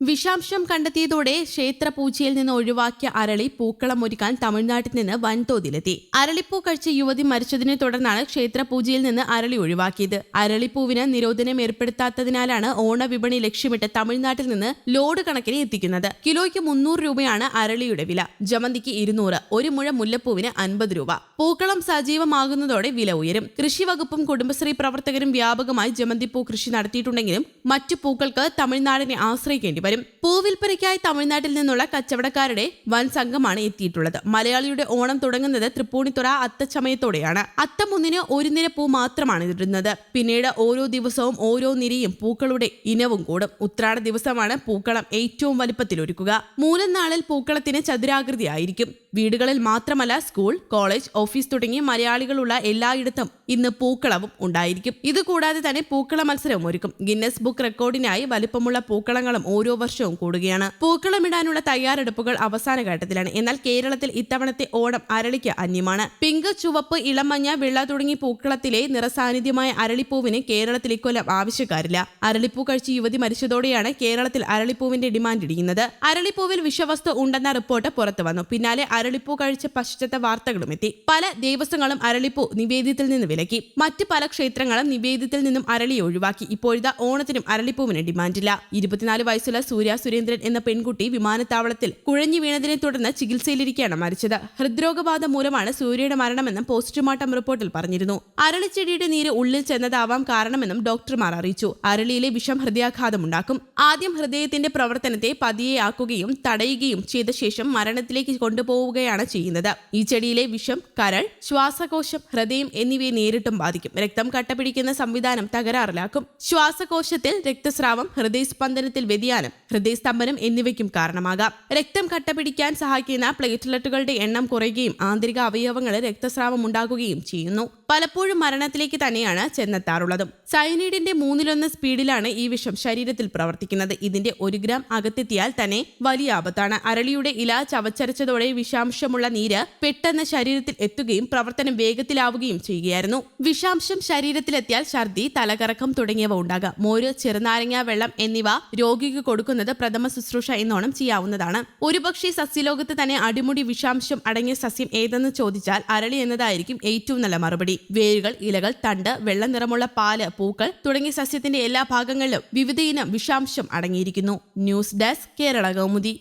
വിഷാംശം കണ്ടെത്തിയതോടെ ക്ഷേത്രപൂജയിൽ നിന്ന് ഒഴിവാക്കിയ അരളി പൂക്കളം ഒരുക്കാൻ തമിഴ്നാട്ടിൽ നിന്ന് വൻതോതിലെത്തി. അരളിപ്പൂ കഴിച്ച യുവതി മരിച്ചതിനെ തുടർന്നാണ് ക്ഷേത്രപൂജയിൽ നിന്ന് അരളി ഒഴിവാക്കിയത്. അരളിപ്പൂവിന് നിരോധനം ഏർപ്പെടുത്താത്തതിനാലാണ് ഓണവിപണി ലക്ഷ്യമിട്ട് തമിഴ്നാട്ടിൽ നിന്ന് ലോഡ് കണക്കിന് എത്തിക്കുന്നത്. കിലോയ്ക്ക് മുന്നൂറ് രൂപയാണ് അരളിയുടെ വില. ജമന്തിക്ക് ഇരുന്നൂറ്. ഒരു മുഴ മുല്ലപ്പൂവിന് അൻപത് രൂപ. പൂക്കളം സജീവമാകുന്നതോടെ വില ഉയരും. കൃഷി വകുപ്പും കുടുംബശ്രീ പ്രവർത്തകരും വ്യാപകമായി ജമന്തിപ്പൂ കൃഷി നടത്തിയിട്ടുണ്ടെങ്കിലും മറ്റു പൂക്കൾക്ക് തമിഴ്നാടിനെ ആശ്രയിക്കേണ്ടി വരും. പൂവിൽപ്പനയ്ക്കായി തമിഴ്നാട്ടിൽ നിന്നുള്ള കച്ചവടക്കാരുടെ വൻ സംഘമാണ് എത്തിയിട്ടുള്ളത്. മലയാളിയുടെ ഓണം തുടങ്ങുന്നത് തൃപ്പൂണിത്തുറ അത്തച്ചമയത്തോടെയാണ്. അത്തം ഒന്നിന് ഒരു നിര പൂ മാത്രമാണ് ഇടുന്നത്. പിന്നീട് ഓരോ ദിവസവും ഓരോ നിരയും പൂക്കളുടെ ഇനവും കൂടും. ഉത്രാട ദിവസമാണ് പൂക്കളം ഏറ്റവും വലിപ്പത്തിൽ ഒരുക്കുക. മൂലം നാളിൽ പൂക്കളത്തിന് ചതുരാകൃതിയായിരിക്കും. വീടുകളിൽ മാത്രമല്ല സ്കൂൾ കോളേജ് ഓഫീസ് തുടങ്ങി മലയാളികളുള്ള എല്ലായിടത്തും ഇന്ന് പൂക്കളവും ഉണ്ടായിരിക്കും. ഇതുകൂടാതെ തന്നെ പൂക്കള മത്സരവും ഒരുക്കും. ഗിന്നസ് ബുക്ക് റെക്കോർഡിനായി വലിപ്പമുള്ള പൂക്കളങ്ങളും ഓരോ വർഷവും കൂടുകയാണ്. പൂക്കളമിടാനുള്ള തയ്യാറെടുപ്പുകൾ അവസാന ഘട്ടത്തിലാണ്. എന്നാൽ കേരളത്തിൽ ഇത്തവണത്തെ ഓണം അരളിക്ക് അന്യമാണ്. പിങ്ക് ചുവപ്പ് ഇളമഞ്ഞ വെള്ള തുടങ്ങി പൂക്കളത്തിലെ നിറസാന്നിധ്യമായ അരളിപ്പൂവിന് കേരളത്തിൽ ഇക്കൊല്ലം ആവശ്യക്കാരില്ല. അരളിപ്പൂ കഴിച്ച് യുവതി മരിച്ചതോടെയാണ് കേരളത്തിൽ അരളിപ്പൂവിന്റെ ഡിമാൻഡ് ഇടിയുന്നത്. അരളിപ്പൂവിൽ വിഷവസ്തു ഉണ്ടെന്ന റിപ്പോർട്ട് പുറത്തു വന്നു. പിന്നാലെ അരളിപ്പൂ കഴിച്ച പശ്ചാത്ത വാർത്തകളും എത്തി. പല ദേവസ്വങ്ങളും അരളിപ്പൂ നിവേദ്യത്തിൽ നിന്ന് വിലക്കി. മറ്റ് പല ക്ഷേത്രങ്ങളും നിവേദ്യത്തിൽ നിന്നും അരളി ഒഴിവാക്കി. ഇപ്പോഴത്തെ ഓണത്തിനും അരളിപ്പൂവിന് ഡിമാൻഡില്ല. ഇരുപത്തിനാല് വയസ്സുള്ള സൂര്യ സുരേന്ദ്രൻ എന്ന പെൺകുട്ടി വിമാനത്താവളത്തിൽ കുഴഞ്ഞു വീണതിനെ തുടർന്ന് ചികിത്സയിലിരിക്കെയാണ് മരിച്ചത്. ഹൃദ്രോഗബാധ മൂലമാണ് സൂര്യയുടെ മരണമെന്നും പോസ്റ്റ്മോർട്ടം റിപ്പോർട്ടിൽ പറഞ്ഞിരുന്നു. അരളിച്ചെടിയുടെ നീര് ഉള്ളിൽ ചെന്നതാവാം കാരണമെന്നും ഡോക്ടർമാർ അറിയിച്ചു. അരളിയിലെ വിഷം ഹൃദയാഘാതമുണ്ടാക്കും. ആദ്യം ഹൃദയത്തിന്റെ പ്രവർത്തനത്തെ പതിയെ ആക്കുകയും തടയുകയും ചെയ്ത ശേഷം മരണത്തിലേക്ക് കൊണ്ടുപോവുകയാണ് ചെയ്യുന്നത്. ഈ ചെടിയിലെ വിഷം കരൾ ശ്വാസകോശം ഹൃദയം എന്നിവയെ നേരിട്ടും ബാധിക്കും. രക്തം കട്ടപിടിക്കുന്ന സംവിധാനം തകരാറിലാക്കും. ശ്വാസകോശത്തിൽ രക്തസ്രാവം ഹൃദയസ്പന്ദനത്തിൽ വ്യതിയാനം ഹൃദയസ്തംഭനം എന്നിവയ്ക്കും കാരണമാകാം. രക്തം കട്ടപിടിക്കാൻ സഹായിക്കുന്ന പ്ലേറ്റ്ലെറ്റുകളുടെ എണ്ണം കുറയുകയും ആന്തരിക അവയവങ്ങളിൽ രക്തസ്രാവം ഉണ്ടാകുകയും ചെയ്യുന്നു. പലപ്പോഴും മരണത്തിലേക്ക് തന്നെയാണ് ചെന്നെത്താറുള്ളതും. സയനൈഡിന്റെ മൂന്നിലൊന്ന് സ്പീഡിലാണ് ഈ വിഷം ശരീരത്തിൽ പ്രവർത്തിക്കുന്നത്. ഇതിന്റെ ഒരു ഗ്രാം അകത്തെത്തിയാൽ തന്നെ വലിയ ആപത്താണ്. അരളിയുടെ ഇല ചവച്ചരച്ചതോടെ വിഷാംശമുള്ള നീര് പെട്ടെന്ന് ശരീരത്തിൽ എത്തുകയും പ്രവർത്തനം വേഗത്തിലാവുകയും ചെയ്യുകയായിരുന്നു. വിഷാംശം ശരീരത്തിലെത്തിയാൽ ഛർദി തലകറക്കം തുടങ്ങിയവ ഉണ്ടാകാം. മോര് ചെറുനാരങ്ങ വെള്ളം എന്നിവ രോഗിക്ക് കൊടുക്കുന്നത് പ്രഥമ ശുശ്രൂഷ എന്നോണം ചെയ്യാവുന്നതാണ്. ഒരുപക്ഷെ സസ്യലോകത്ത് തന്നെ അടിമുടി വിഷാംശം അടങ്ങിയ സസ്യം ഏതെന്ന് ചോദിച്ചാൽ അരളി എന്നതായിരിക്കും ഏറ്റവും നല്ല മറുപടി. വേരുകൾ ഇലകൾ തണ്ട് വെള്ള നിറമുള്ള പാൽ പൂക്കൾ തുടങ്ങിയ സസ്യത്തിന്റെ എല്ലാ ഭാഗങ്ങളിലും വിവിധയിനം വിഷാംശം അടങ്ങിയിരിക്കുന്നു. News desk Kerala Kaumudi.